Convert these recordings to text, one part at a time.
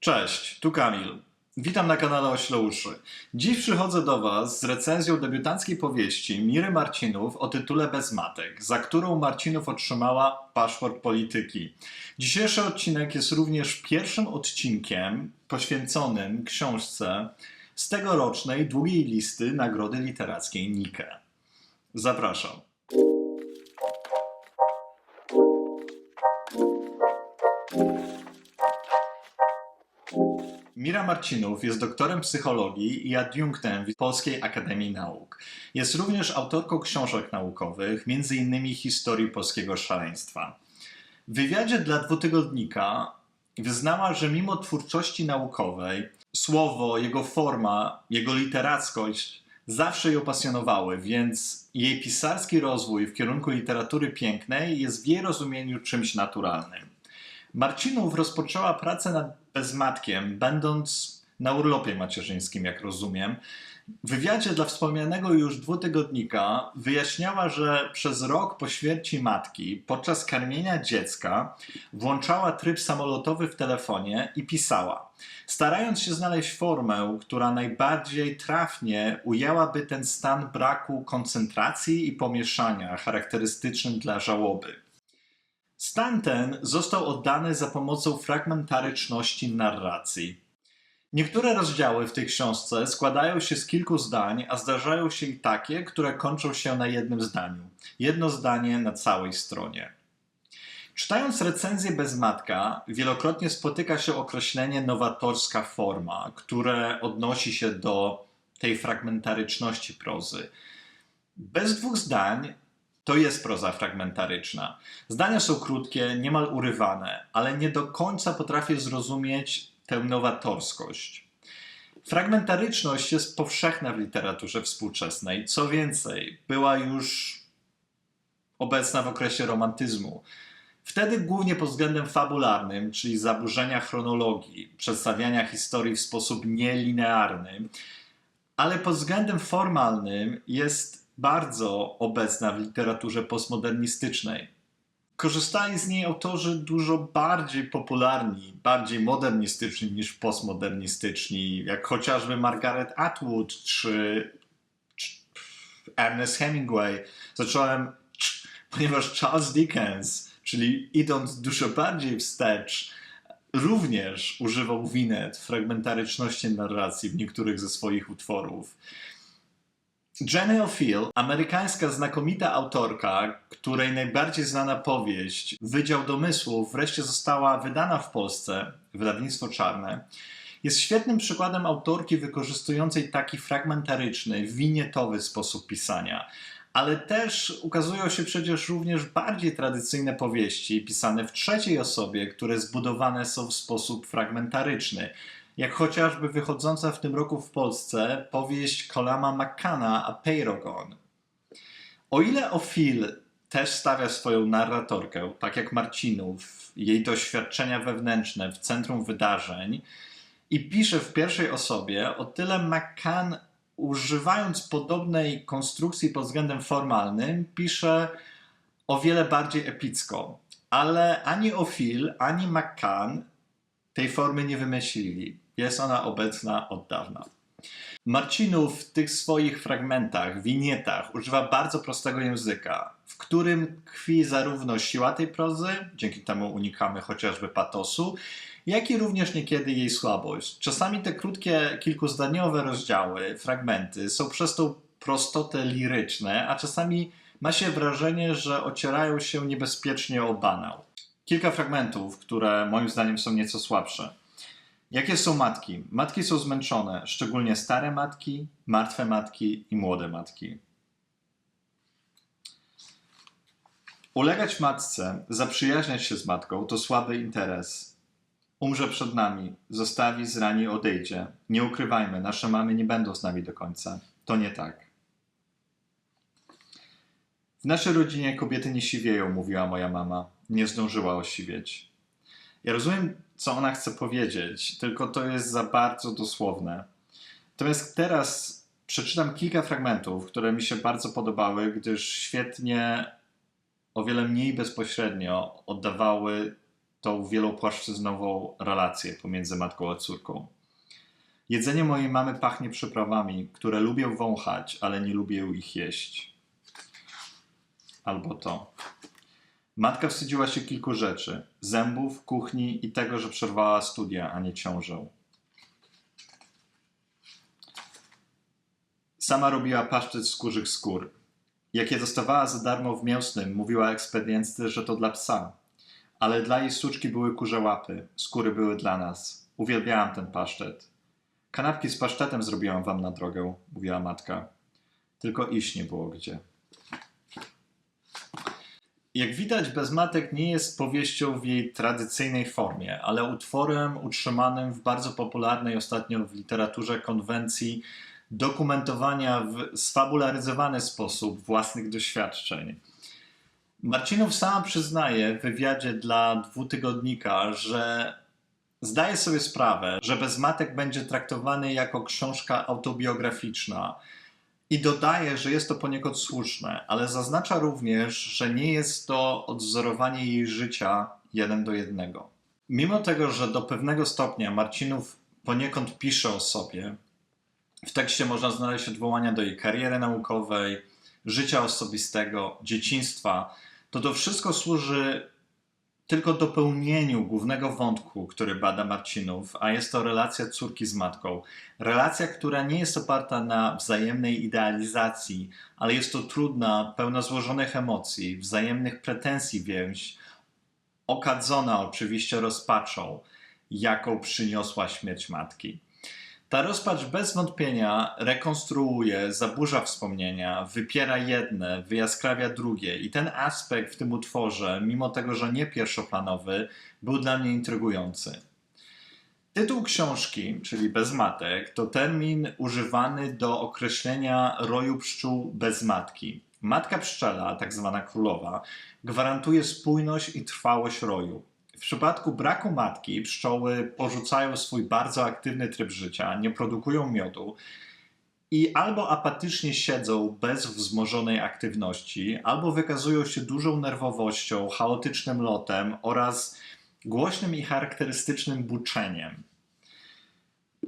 Cześć, tu Kamil. Witam na kanale Oślouszy. Dziś przychodzę do Was z recenzją debiutanckiej powieści Miry Marcinów o tytule Bez matek, za którą Marcinów otrzymała paszport polityki. Dzisiejszy odcinek jest również pierwszym odcinkiem poświęconym książce z tegorocznej długiej listy Nagrody Literackiej Nike. Zapraszam. Mira Marcinów jest doktorem psychologii i adiunktem w Polskiej Akademii Nauk. Jest również autorką książek naukowych, m.in. historii polskiego szaleństwa. W wywiadzie dla dwutygodnika wyznała, że mimo twórczości naukowej, słowo, jego forma, jego literackość zawsze ją pasjonowały, więc jej pisarski rozwój w kierunku literatury pięknej jest w jej rozumieniu czymś naturalnym. Marcinów rozpoczęła pracę nad Bezmatkiem, będąc na urlopie macierzyńskim, jak rozumiem. W wywiadzie dla wspomnianego już dwutygodnika wyjaśniała, że przez rok po śmierci matki, podczas karmienia dziecka, włączała tryb samolotowy w telefonie i pisała, starając się znaleźć formę, która najbardziej trafnie ujęłaby ten stan braku koncentracji i pomieszania charakterystyczny dla żałoby. Stan ten został oddany za pomocą fragmentaryczności narracji. Niektóre rozdziały w tej książce składają się z kilku zdań, a zdarzają się i takie, które kończą się na jednym zdaniu. Jedno zdanie na całej stronie. Czytając recenzję Bezmatka, wielokrotnie spotyka się określenie nowatorska forma, które odnosi się do tej fragmentaryczności prozy. Bez dwóch zdań to jest proza fragmentaryczna. Zdania są krótkie, niemal urywane, ale nie do końca potrafię zrozumieć tę nowatorskość. Fragmentaryczność jest powszechna w literaturze współczesnej. Co więcej, była już obecna w okresie romantyzmu. Wtedy głównie pod względem fabularnym, czyli zaburzenia chronologii, przedstawiania historii w sposób nielinearny, ale pod względem formalnym jest bardzo obecna w literaturze postmodernistycznej. Korzystali z niej autorzy dużo bardziej popularni, bardziej modernistyczni niż postmodernistyczni, jak chociażby Margaret Atwood czy, czy Ernest Hemingway. Zacząłem, ponieważ Charles Dickens, czyli idąc dużo bardziej wstecz, również używał winet fragmentaryczności narracji w niektórych ze swoich utworów. Jenny O'Feel, amerykańska znakomita autorka, której najbardziej znana powieść Wydział Domysłów wreszcie została wydana w Polsce, wydawnictwo czarne, jest świetnym przykładem autorki wykorzystującej taki fragmentaryczny, winietowy sposób pisania. Ale też ukazują się przecież również bardziej tradycyjne powieści pisane w trzeciej osobie, które zbudowane są w sposób fragmentaryczny jak chociażby wychodząca w tym roku w Polsce powieść Colama McCanna A Peyrogon. O ile O'Feel też stawia swoją narratorkę, tak jak Marcinów, jej doświadczenia wewnętrzne w centrum wydarzeń i pisze w pierwszej osobie, o tyle McCann używając podobnej konstrukcji pod względem formalnym, pisze o wiele bardziej epicko. Ale ani O'Feel, ani McCann tej formy nie wymyślili. Jest ona obecna od dawna. Marcinów w tych swoich fragmentach, winietach używa bardzo prostego języka, w którym tkwi zarówno siła tej prozy, dzięki temu unikamy chociażby patosu, jak i również niekiedy jej słabość. Czasami te krótkie, kilkuzdaniowe rozdziały, fragmenty są przez tą prostotę liryczne, a czasami ma się wrażenie, że ocierają się niebezpiecznie o banał. Kilka fragmentów, które moim zdaniem są nieco słabsze. Jakie są matki? Matki są zmęczone, szczególnie stare matki, martwe matki i młode matki. Ulegać matce, zaprzyjaźniać się z matką to słaby interes. Umrze przed nami, zostawi, zrani, odejdzie. Nie ukrywajmy, nasze mamy nie będą z nami do końca. To nie tak. W naszej rodzinie kobiety nie siwieją, mówiła moja mama. Nie zdążyła osiwieć. Ja rozumiem, co ona chce powiedzieć, tylko to jest za bardzo dosłowne. Natomiast teraz przeczytam kilka fragmentów, które mi się bardzo podobały, gdyż świetnie, o wiele mniej bezpośrednio oddawały tą wielopłaszczyznową relację pomiędzy matką a córką. Jedzenie mojej mamy pachnie przyprawami, które lubię wąchać, ale nie lubię ich jeść. Albo to. Matka wstydziła się kilku rzeczy: zębów, kuchni i tego, że przerwała studia, a nie ciążę. Sama robiła pasztet z kurzych skór. Jak je dostawała za darmo w mięsnym, mówiła ekspedientce, że to dla psa. Ale dla jej suczki były kurze łapy, skóry były dla nas. Uwielbiałam ten pasztet. Kanapki z pasztetem zrobiłam wam na drogę, mówiła matka. Tylko iść nie było gdzie. Jak widać, Bezmatek nie jest powieścią w jej tradycyjnej formie, ale utworem utrzymanym w bardzo popularnej ostatnio w literaturze konwencji dokumentowania w sfabularyzowany sposób własnych doświadczeń. Marcinów sama przyznaje w wywiadzie dla dwutygodnika, że zdaje sobie sprawę, że Bezmatek będzie traktowany jako książka autobiograficzna i dodaje, że jest to poniekąd słuszne, ale zaznacza również, że nie jest to odzorowanie jej życia jeden do jednego. Mimo tego, że do pewnego stopnia Marcinów poniekąd pisze o sobie, w tekście można znaleźć odwołania do jej kariery naukowej, życia osobistego, dzieciństwa, to to wszystko służy tylko dopełnieniu głównego wątku, który bada Marcinów, a jest to relacja córki z matką. Relacja, która nie jest oparta na wzajemnej idealizacji, ale jest to trudna, pełna złożonych emocji, wzajemnych pretensji więź, okadzona oczywiście rozpaczą, jaką przyniosła śmierć matki. Ta rozpacz bez wątpienia rekonstruuje, zaburza wspomnienia, wypiera jedne, wyjaskrawia drugie. I ten aspekt w tym utworze, mimo tego, że nie pierwszoplanowy, był dla mnie intrygujący. Tytuł książki, czyli Bez matek, to termin używany do określenia roju pszczół bez matki. Matka pszczela, tak zwana królowa, gwarantuje spójność i trwałość roju. W przypadku braku matki pszczoły porzucają swój bardzo aktywny tryb życia, nie produkują miodu i albo apatycznie siedzą bez wzmożonej aktywności, albo wykazują się dużą nerwowością, chaotycznym lotem oraz głośnym i charakterystycznym buczeniem.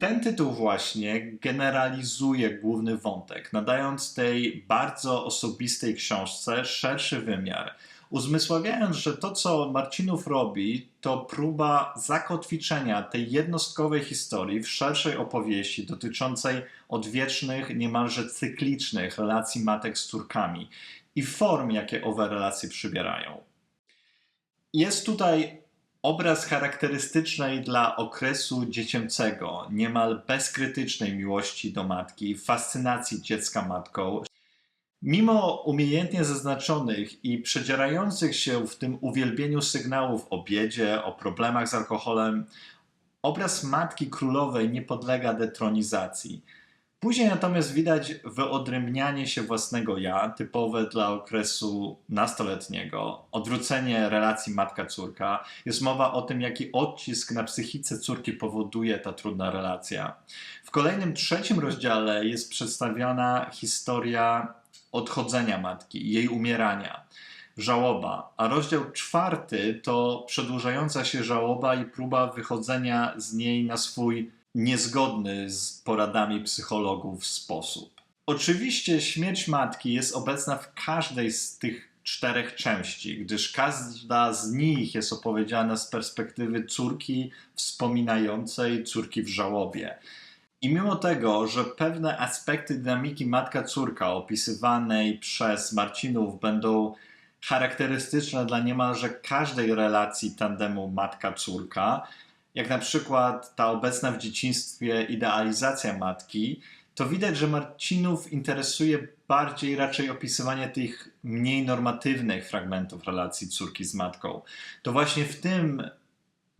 Ten tytuł właśnie generalizuje główny wątek, nadając tej bardzo osobistej książce szerszy wymiar uzmysławiając, że to, co Marcinów robi, to próba zakotwiczenia tej jednostkowej historii w szerszej opowieści dotyczącej odwiecznych, niemalże cyklicznych relacji matek z córkami i form, jakie owe relacje przybierają. Jest tutaj obraz charakterystycznej dla okresu dziecięcego, niemal bezkrytycznej miłości do matki, fascynacji dziecka matką, Mimo umiejętnie zaznaczonych i przedzierających się w tym uwielbieniu sygnałów o biedzie, o problemach z alkoholem, obraz matki królowej nie podlega detronizacji. Później natomiast widać wyodrębnianie się własnego ja, typowe dla okresu nastoletniego, odwrócenie relacji matka-córka. Jest mowa o tym, jaki odcisk na psychice córki powoduje ta trudna relacja. W kolejnym trzecim rozdziale jest przedstawiona historia odchodzenia matki, jej umierania, żałoba. A rozdział czwarty to przedłużająca się żałoba i próba wychodzenia z niej na swój niezgodny z poradami psychologów sposób. Oczywiście śmierć matki jest obecna w każdej z tych czterech części, gdyż każda z nich jest opowiedziana z perspektywy córki wspominającej córki w żałobie. I mimo tego, że pewne aspekty dynamiki matka-córka opisywanej przez Marcinów będą charakterystyczne dla niemalże każdej relacji tandemu matka-córka, jak na przykład ta obecna w dzieciństwie idealizacja matki, to widać, że Marcinów interesuje bardziej raczej opisywanie tych mniej normatywnych fragmentów relacji córki z matką. To właśnie w tym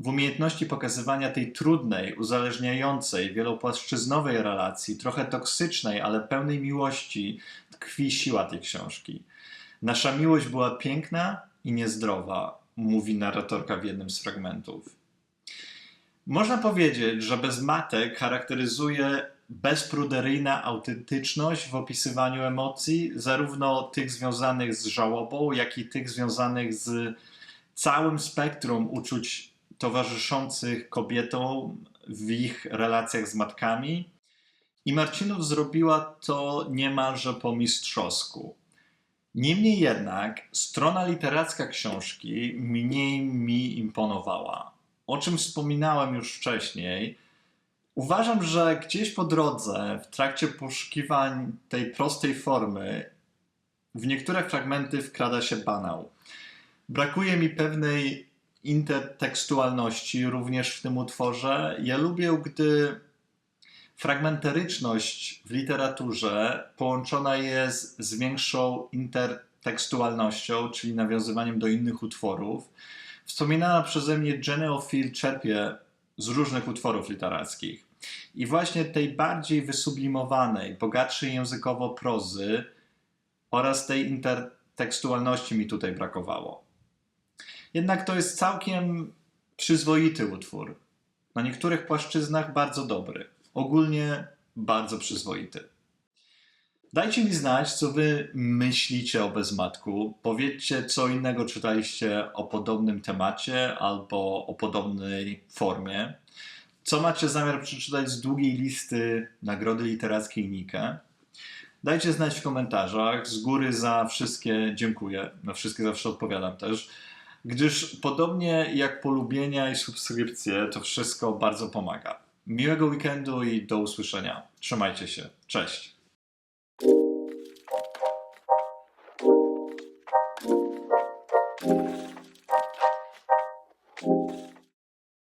w umiejętności pokazywania tej trudnej, uzależniającej, wielopłaszczyznowej relacji, trochę toksycznej, ale pełnej miłości, tkwi siła tej książki. Nasza miłość była piękna i niezdrowa, mówi narratorka w jednym z fragmentów. Można powiedzieć, że bez matek charakteryzuje bezpruderyjna autentyczność w opisywaniu emocji, zarówno tych związanych z żałobą, jak i tych związanych z całym spektrum uczuć towarzyszących kobietom w ich relacjach z matkami. I Marcinów zrobiła to niemalże po mistrzowsku. Niemniej jednak strona literacka książki mniej mi imponowała. O czym wspominałem już wcześniej, uważam, że gdzieś po drodze, w trakcie poszukiwań tej prostej formy, w niektóre fragmenty wkrada się banał. Brakuje mi pewnej intertekstualności również w tym utworze. Ja lubię, gdy fragmentaryczność w literaturze połączona jest z większą intertekstualnością, czyli nawiązywaniem do innych utworów. Wspominana przeze mnie Jenny O'Feel czerpie z różnych utworów literackich. I właśnie tej bardziej wysublimowanej, bogatszej językowo prozy oraz tej intertekstualności mi tutaj brakowało. Jednak to jest całkiem przyzwoity utwór. Na niektórych płaszczyznach bardzo dobry. Ogólnie bardzo przyzwoity. Dajcie mi znać, co wy myślicie o Bezmatku. Powiedzcie, co innego czytaliście o podobnym temacie albo o podobnej formie. Co macie zamiar przeczytać z długiej listy Nagrody Literackiej Nike? Dajcie znać w komentarzach. Z góry za wszystkie dziękuję. Na wszystkie zawsze odpowiadam też. Gdyż podobnie jak polubienia i subskrypcje, to wszystko bardzo pomaga. Miłego weekendu i do usłyszenia. Trzymajcie się. Cześć.